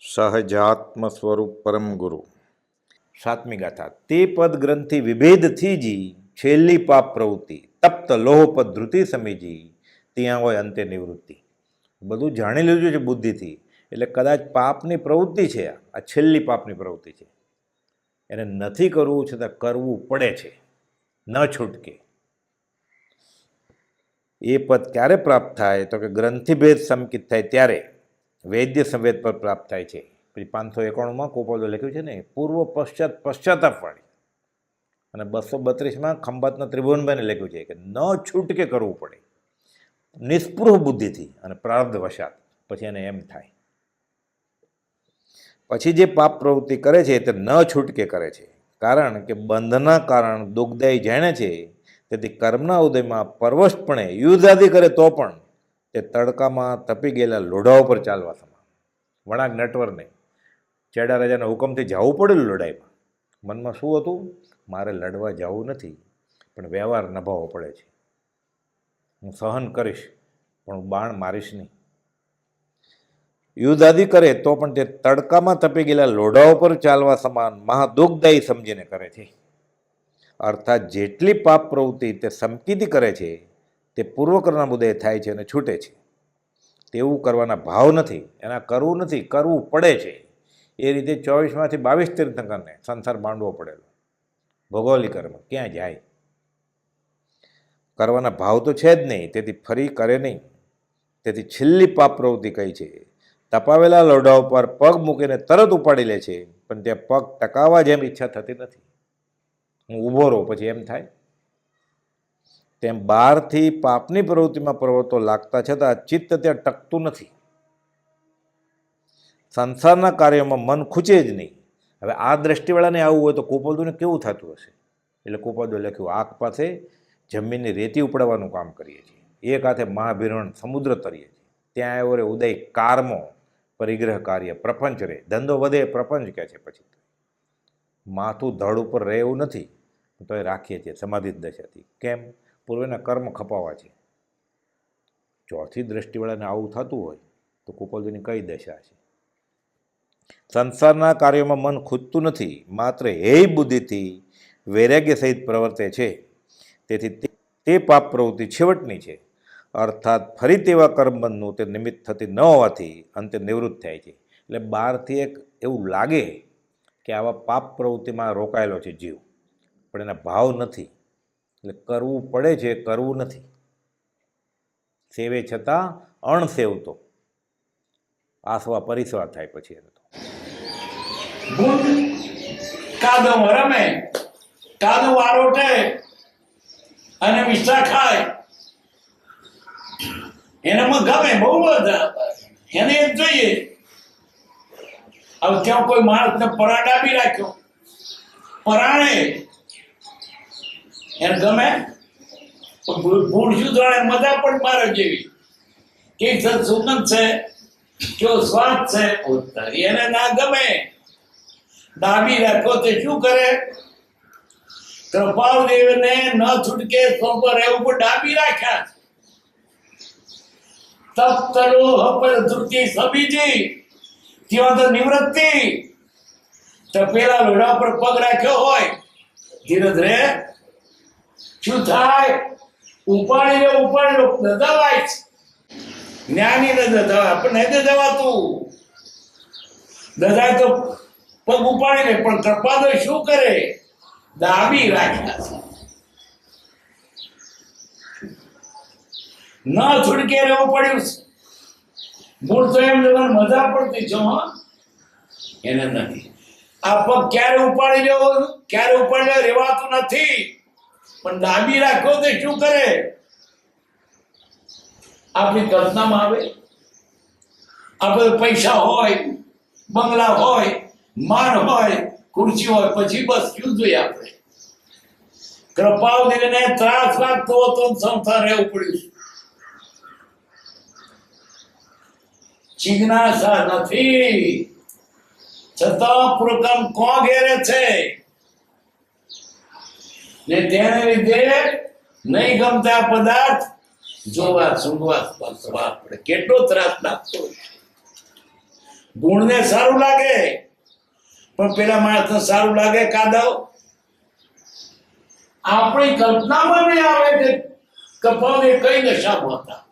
સહજાત્મ સ્વરૂપ પરમ ગુરુ. સાતમી ગાથા. તે પદ ગ્રંથિ વિભેદથી જી, છેલ્લી પાપ પ્રવૃત્તિ, તપ્ત લોહ પદ ધૃતિ સમીજી ત્યાં હોય અંતે નિવૃત્તિ. બધું જાણી લીધું છે બુદ્ધિથી. એટલે કદાચ પાપની પ્રવૃત્તિ છે આ છેલ્લી પાપની પ્રવૃત્તિ છે. એને નથી કરવું છતાં કરવું પડે છે. ન છૂટકે. એ પદ ક્યારે પ્રાપ્ત થાય? તો કે ગ્રંથિભેદ સંકિત થાય ત્યારે. વૈદ્ય સંવેદ પર પ્રાપ્ત થાય છે. પછી પાંચસો એકાણુંમાં કોપોલો લખ્યું છે ને, પૂર્વ પશ્ચાત પશ્ચાતાપવાળી. અને બસો બત્રીસમાં ખંભાતના ત્રિભુવનભાઈને લખ્યું છે કે ન છૂટકે કરવું પડે. નિસ્પૃહ બુદ્ધિથી અને પ્રારબ્ધ વશાત પછી એને એમ થાય. પછી જે પાપ પ્રવૃત્તિ કરે છે તે ન છૂટકે કરે છે. કારણ કે બંધના કારણ દુઃખદાયી જાણે છે. તેથી કર્મના ઉદયમાં પરવશપણે યુદ્ધાદિ કરે તો પણ તે તડકામાં તપી ગયેલા લોઢા ઉપર ચાલવા સમાન. વણાક નટવરને ચેડા રાજાના હુકમથી જવું પડેલું લડાઈમાં મનમાં શું હતું? મારે લડવા જવું નથી, પણ વ્યવહાર નભાવવો પડે છે. હું સહન કરીશ, પણ હું બાણ મારીશ નહીં. યુદ્ધાદી કરે તો પણ તે તડકામાં તપી ગયેલા લોઢા ઉપર ચાલવા સમાન મહાદુઃખદાયી સમજીને કરે છે. અર્થાત જેટલી પાપ પ્રવૃત્તિ તે સમકીતી કરે છે તે પૂર્વકરના મુદ્દે થાય છે અને છૂટે છે. તેવું કરવાના ભાવ નથી. એના કરવું નથી, કરવું પડે છે. એ રીતે ચોવીસમાંથી બાવીસ તીર્થંકરને સંસાર માંડવો પડેલો. ભૌગોલિક કર્મ ક્યાં જાય? કરવાના ભાવ તો છે જ નહીં, તેથી ફરી કરે નહીં. તેથી છેલ્લી પાપ પ્રવૃત્તિ કઈ છે? તપાવેલા લોઢા ઉપર પગ મૂકીને તરત ઉપાડી લે છે, પણ તે પગ ટકાવવા જેમ ઈચ્છા થતી નથી. હું ઊભો રહું, પછી એમ થાય. તેમ બહારથી પાપની પ્રવૃત્તિમાં પ્રવૃત્તો લાગતા છતાં ચિત્ત ત્યાં ટકતું નથી. સંસારના કાર્યોમાં મન ખૂચે જ નહીં. હવે આ દ્રષ્ટિવાળાને આવું હોય તો કુપોદુને કેવું થતું હશે? એટલે કુપોદુ લખ્યું, આંખ પાસે જમીનની રેતી ઉપડાવવાનું કામ કરીએ છીએ. એક હાથે મહાભિરણ સમુદ્ર તરીએ છીએ. ત્યાં આવ્યો રે ઉદય કારમો પરિગ્રહ કાર્ય, પ્રપંચ રે. ધંધો વધે, પ્રપંચ કહે છે પછી. માથું ધડ ઉપર રહે એવું નથી. તો એ રાખીએ છીએ સમાધિ દશાથી. કેમ? પૂર્વેના કર્મ ખપાવા છે. ચોથી દ્રષ્ટિવાળાને આવું થતું હોય, તો કુપોલજીની કઈ દશા છે? સંસારના કાર્યોમાં મન ખૂદતું નથી, માત્ર હેય બુદ્ધિથી વૈરાગ્ય સહિત પ્રવર્તે છે. તેથી તે- તે પાપ પ્રવૃત્તિ છેવટની છે. અર્થાત ફરી તેવા કર્મબંધનું તે નિમિત્ત થતી ન હોવાથી અંતે નિવૃત્ત થાય છે. એટલે બહારથી એક એવું લાગે કે આવા પાપ પ્રવૃત્તિમાં રોકાયેલો છે જીવ. પણ એના ભાવ નથી. એટલે કરવું પડે છે કરવું નથી. સેવે છતાં અણસેવતો આસવા પરિસવા થાય પછી એનો તો. કાદવ રમે, કાદવ આરોટે અને મિષ્ઠા ખાય. એનામાં ગમે, બહુ બધા એને એમ જોઈએ. હવે ત્યાં કોઈ માણસને પરાડા બી રાખ્યો. પરાણે એને ગમે? પણ ભૂ- ભૂળ શું જાણે મજા પણ મારે જેવી. કે સુગંધ છે, કયો સ્વાદ છે? એને ના ગમે. ડાબી રાખો તે શું કરે? કૃપાલ દેવને ન છૂટકે સોંપર એવું પણ ડાબી રાખ્યા તપ તરો હપર ધૃતિ સબીજી ત્યાં તો નિવૃત્તિ. તો પેલા લોઢા પર પગ રાખ્યો હોય. ધીરજ રે શું થાય? ઉપાડી લે ઉપાડી લો ન દવાય છે. જ્ઞાની ને દવા આપણને નથી દવાતું દદાય તો પગ ઉપાડી લે પણ કપાદો શું કરે? દાબી રાખ્યા ન છૂટકે રહેવું પડ્યું છે. મૂળ તો એમ લોકોને મજા પડતી છો, હા. એને નથી. આ પગ ક્યારે ઉપાડી લેવો? ક્યારે ઉપાડી લેવો? રેવાતું નથી. પણ ડાબી રાખો તો શું કરે? આપણી કલ્પનામાં આવે. આપણે પૈસા હોય, બંગલા હોય માન હોય, ખુરશી હોય, પછી બસ શું જોઈએ આપણે? કૃપાવતીને ત્રાસ લાગતો હતો સંસાર રહેવું પડ્યું જિજ્ઞાસા નથી. છતાં પ્રકમ કો ઘેરે છે? ને તેને લીધે નહીં ગમતા પદાર્થ જોવા, સુંઘવા, સ્પર્શવા આપણે કેટલો ત્રાસ લાગતો ગુણને સારું લાગે, પણ પેલા માણસને સારું લાગે કાદવ. આપણી કલ્પનામાં નહીં આવે કે કપાલ એ કઈ નશામાં હતા.